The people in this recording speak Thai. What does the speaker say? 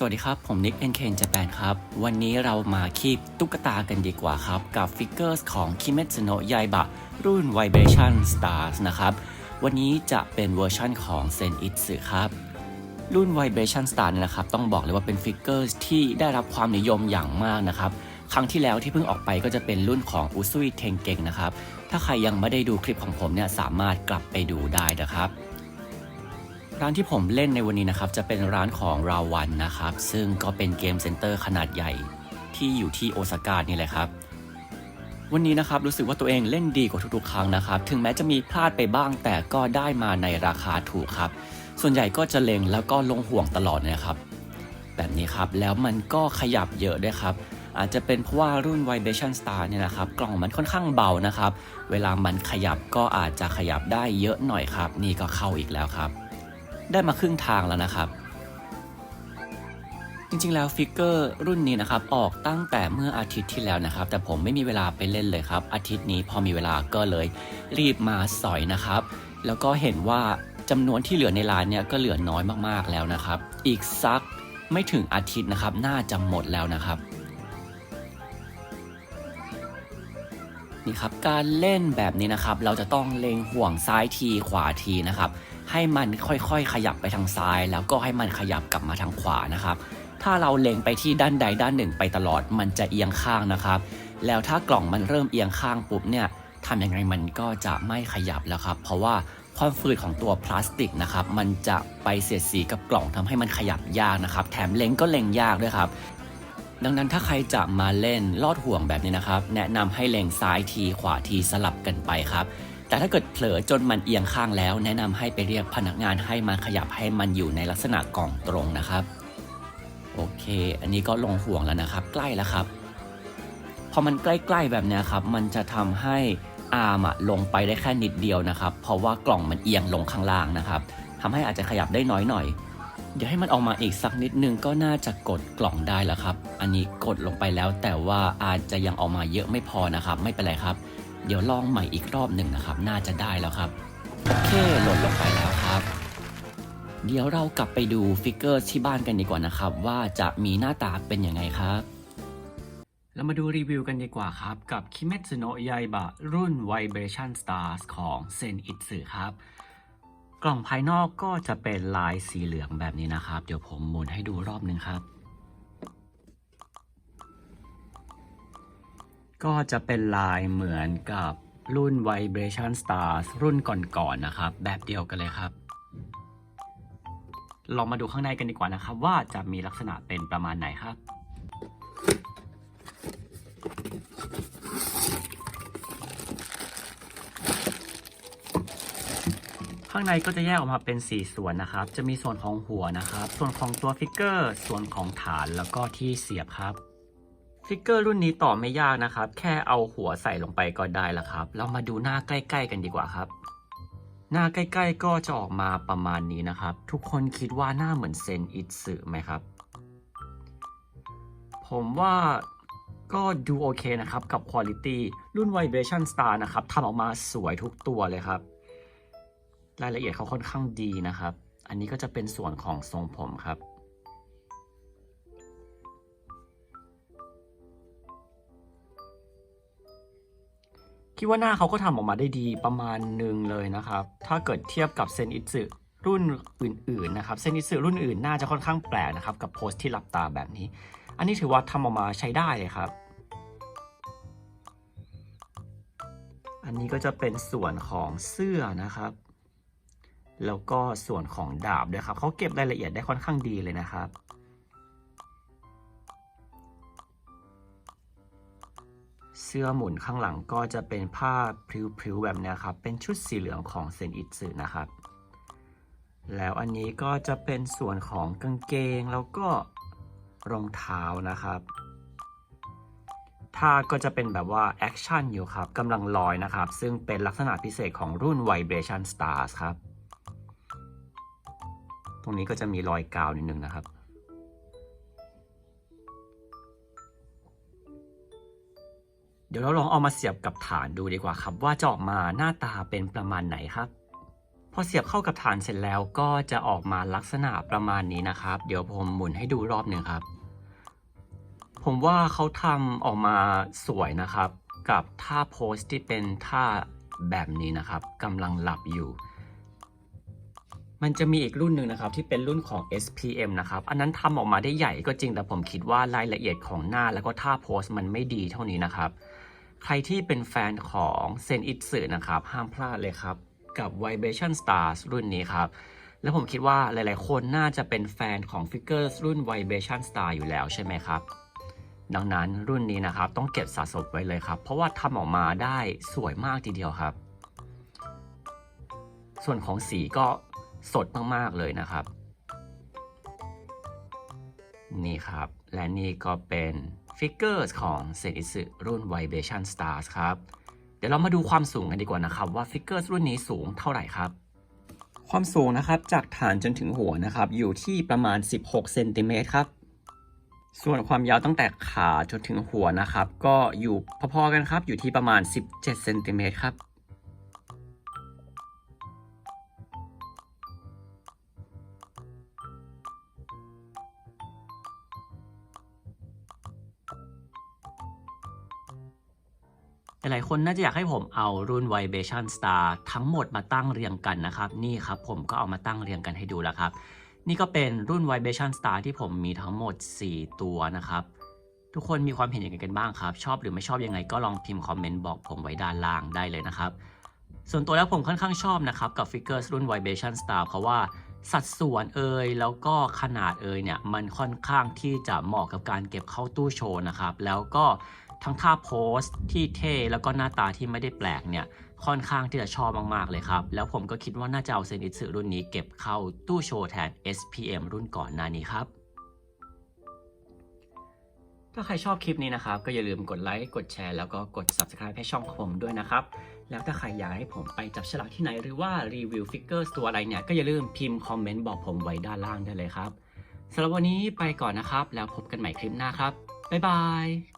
สวัสดีครับ ผมนิกเอ็นเคนจแปนครับ วันนี้เรามาคีบตุ๊กตากันดีกว่าครับ กับฟิกเกอร์สของ Kimetsu no Yaiba รุ่น Vibration Stars นะครับ วันนี้จะเป็นเวอร์ชั่นของ Sen Itsu ครับรุ่น Vibration Star เนี่ยนะครับ ต้องบอกเลยว่าเป็นฟิกเกอร์ที่ได้รับความนิยมอย่างมากนะครับ ครั้งที่แล้วที่เพิ่งออกไปก็จะเป็นรุ่นของอุซุยเทงเกงนะครับ ถ้าใครยังไม่ได้ดูคลิปของผมเนี่ยสามารถกลับไปดูได้นะครับ ร้านที่ผมเล่นในวันนี้นะครับจะเป็นร้านของราวันนะครับ ซึ่งก็เป็นเกมเซ็นเตอร์ขนาดใหญ่ที่อยู่ที่โอซาก้านี่แหละครับ วันนี้นะครับรู้สึกว่าตัวเองเล่นดีกว่าทุกๆ ครั้งนะครับ ถึงแม้จะมีพลาดไปบ้างแต่ก็ได้มาในราคาถูกครับ ส่วนใหญ่ก็จะเล็งแล้วก็ลงห่วงตลอดนะครับ แบบนี้ครับแล้วมันก็ขยับเยอะด้วยครับ อาจจะเป็นเพราะว่ารุ่น Vibration Star เนี่ยนะครับกล่องมันค่อนข้างเบานะครับ เวลามันขยับก็อาจจะขยับได้เยอะหน่อยครับ นี่ก็เข้าอีกแล้วครับ ได้มาครึ่งทางแล้วนะครับ จริงๆ แล้วฟิกเกอร์รุ่นนี้นะครับ ออกตั้งแต่เมื่ออาทิตย์ที่แล้วนะครับ แต่ผมไม่มีเวลาไปเล่นเลยครับ อาทิตย์นี้พอมีเวลาก็เลยรีบมาสอยนะครับ แล้วก็เห็นว่าจำนวนที่เหลือในร้านเนี่ยก็เหลือน้อยมากๆแล้วนะครับ อีกสักไม่ถึงอาทิตย์นะครับ น่าจะหมดแล้วนะครับนี่ครับการเล่นแบบนี้นะครับ เราจะต้องเล็งห่วงซ้ายทีขวาทีนะครับ ให้มันค่อยๆ ขยับไปทางซ้าย แล้วก็ให้มันขยับกลับมาทางขวานะครับ ถ้าเราเล็งไปที่ด้านใดด้านหนึ่งไปตลอดมันจะเอียงข้างนะครับ แล้วถ้ากล่องมันเริ่มเอียงข้างปุ๊บเนี่ยทำยังไงมันก็จะไม่ขยับแล้วครับ เพราะว่าความฝืดของตัวพลาสติกนะครับ มันจะไปเสียดสีกับกล่องทำให้มันขยับยากนะครับ แถมเล็งก็เล็งยากด้วยครับดังนั้นถ้าใครจะมาเล่นลอดห่วงแบบนี้นะครับ แนะนำให้เล็งซ้ายทีขวาทีสลับกันไปครับ แต่ถ้าเกิดเผลอจนมันเอียงข้างแล้ว แนะนำให้ไปเรียกพนักงานให้มาขยับให้มันอยู่ในลักษณะกล่องตรงนะครับ โอเค อันนี้ก็ลงห่วงแล้วนะครับ ใกล้แล้วครับ พอมันใกล้ๆแบบนี้ครับ มันจะทำให้อาร์มลงไปได้แค่นิดเดียวนะครับ เพราะว่ากล่องมันเอียงลงข้างล่างนะครับทำให้อาจจะขยับได้น้อยหน่อย เดี๋ยวให้มันออกมาอีกสักนิดนึงก็น่าจะกดกล่องได้แล้วครับ อันนี้กดลงไปแล้วแต่ว่าอาจจะยังออกมาเยอะไม่พอนะครับ ไม่เป็นไรครับ เดี๋ยวลองใหม่อีกรอบหนึ่งนะครับ น่าจะได้แล้วครับโอเคหล่นลงไปแล้วครับ เดี๋ยวเรากลับไปดูฟิกเกอร์ที่บ้านกันดีกว่านะครับ ว่าจะมีหน้าตาเป็นยังไงครับเรามาดูรีวิวกันดีกว่าครับ กับ Kimetsu no Yaiba รุ่น Vibration Stars ของ Sen Itsu ครับ กล่องภายนอกก็จะเป็นลายสีเหลืองแบบนี้นะครับ เดี๋ยวผมหมุนให้ดูรอบหนึ่งครับ ก็จะเป็นลายเหมือนกับรุ่น Vibration Stars รุ่นก่อนๆนนะครับ แบบเดียวกันเลยครับ ลองมาดูข้างในกันดีกว่านะครับ ว่าจะมีลักษณะเป็นประมาณไหนครับข้างในก็จะแยกออกมาเป็น 4 ส่วนนะครับ จะมีส่วนของหัวนะครับ ส่วนของตัวฟิกเกอร์ ส่วนของฐานแล้วก็ที่เสียบครับ ฟิกเกอร์รุ่นนี้ต่อไม่ยากนะครับ แค่เอาหัวใส่ลงไปก็ได้แล้วครับ เรามาดูหน้าใกล้ ๆ กันดีกว่าครับ หน้าใกล้ ๆ ก็จะออกมาประมาณนี้นะครับ ทุกคนคิดว่าหน้าเหมือนเซนอิตสึไหมครับ ผมว่าก็ดูโอเคนะครับ กับคุณภาพรุ่น Vibration Star นะครับทำออกมาสวยทุกตัวเลยครับ รายละเอียดเขาค่อนข้างดีนะครับ อันนี้ก็จะเป็นส่วนของทรงผมครับ คิดว่าหน้าเขาก็ทำออกมาได้ดีประมาณหนึ่งเลยนะครับ ถ้าเกิดเทียบกับเซนอิตสึรุ่นอื่นๆนะครับ เซนอิตสึรุ่นอื่นน่าจะค่อนข้างแปลกนะครับ กับโพสที่หลับตาแบบนี้ อันนี้ถือว่าทำออกมาใช้ได้เลยครับ อันนี้ก็จะเป็นส่วนของเสื้อนะครับ แล้วก็ส่วนของดาบด้วยครับเขาเก็บรายละเอียดได้ค่อนข้างดีเลยนะครับ เสื้อหมุนข้างหลังก็จะเป็นผ้าพริ้วๆแบบนี้ครับ เป็นชุดสีเหลืองของเซนอิตสึนะครับ แล้วอันนี้ก็จะเป็นส่วนของกางเกงแล้วก็รองเท้านะครับท่าก็จะเป็นแบบว่าแอคชั่นอยู่ครับกำลังลอยนะครับ ซึ่งเป็นลักษณะพิเศษของรุ่น Vibration Stars ครับ ตรงนี้ก็จะมีรอยกาวนิดนึงนะครับ เดี๋ยวเราลองเอามาเสียบกับฐานดูดีกว่าครับ ว่าจะออกมาหน้าตาเป็นประมาณไหนครับผอเสียบเข้ากับฐานเสร็จแล้วก็จะออกมาลักษณะประมาณนี้นะครับ เดี๋ยวผมหมุนให้ดูรอบหนึ่งครับ ผมว่าเขาทำออกมาสวยนะครับ กับท่าโพสที่เป็นท่าแบบนี้นะครับกำลังหลับอยู่ มันจะมีอีกรุ่นหนึ่งนะครับที่เป็นรุ่นของ SPM นะครับ อันนั้นทำออกมาได้ใหญ่ก็จริงแต่ผมคิดว่ารายละเอียดของหน้าแล้วก็ท่าโพสมันไม่ดีเท่านี้นะครับ ใครที่เป็นแฟนของเซนอิ t สึนะครับห้ามพลาดเลยครับ กับ Vibration Stars รุ่นนี้ครับ แล้วผมคิดว่าหลายๆ คนน่าจะเป็นแฟนของฟิกเกอร์รุ่น Vibration Star อยู่แล้วใช่ไหมครับ ดังนั้นรุ่นนี้นะครับต้องเก็บสะสมไว้เลยครับ เพราะว่าทำออกมาได้สวยมากทีเดียวครับ ส่วนของสีก็สดมากๆเลยนะครับ นี่ครับ และนี่ก็เป็น ฟิกเกอร์ของเซนิสึรุ่น Vibration Stars ครับ เดี๋ยวเรามาดูความสูงกันดีกว่านะครับว่าฟิกเกอร์รุ่นนี้สูงเท่าไหร่ครับ ความสูงนะครับจากฐานจนถึงหัวนะครับอยู่ที่ประมาณ 16เซนติเมตรครับ ส่วนความยาวตั้งแต่ขาจนถึงหัวนะครับ ก็อยู่พอๆกันครับอยู่ที่ประมาณ 17เซนติเมตรครับ หลายคนน่าจะอยากให้ผมเอารุ่น Vibration Star ทั้งหมดมาตั้งเรียงกันนะครับ นี่ครับผมก็เอามาตั้งเรียงกันให้ดูแล้วครับ นี่ก็เป็นรุ่น Vibration Star ที่ผมมีทั้งหมด 4 ตัวนะครับ ทุกคนมีความเห็นยังไงกันบ้างครับ ชอบหรือไม่ชอบยังไงก็ลองพิมพ์คอมเมนต์บอกผมไว้ด้านล่างได้เลยนะครับ ส่วนตัวแล้วผมค่อนข้างชอบนะครับกับฟิกเกอร์รุ่น Vibration Star เพราะว่า สัดส่วนเอ่ยแล้วก็ขนาดเอ่ยเนี่ยมันค่อนข้างที่จะเหมาะกับการเก็บเข้าตู้โชว์นะครับ แล้วก็ทั้งท่าโพสที่เท่แล้วก็หน้าตาที่ไม่ได้แปลกเนี่ยค่อนข้างที่จะชอบมาก ๆ เลยครับ แล้วผมก็คิดว่าน่าจะเอาเซนิสึรุ่นนี้เก็บเข้าตู้โชว์แทน SPM รุ่นก่อนหน้านี้ครับ ถ้าใครชอบคลิปนี้นะครับ ก็อย่าลืมกดไลค์กดแชร์แล้วก็กด Subscribe ให้ช่องของผมด้วยนะครับ แล้วถ้าใครอยากให้ผมไปจับฉลากที่ไหนหรือว่ารีวิวฟิกเกอร์ตัวอะไรเนี่ย ก็อย่าลืมพิมพ์คอมเมนต์บอกผมไว้ด้านล่างได้เลยครับสำหรับวันนี้ไปก่อนนะครับ แล้วพบกันใหม่คลิปหน้าครับบ๊ายบาย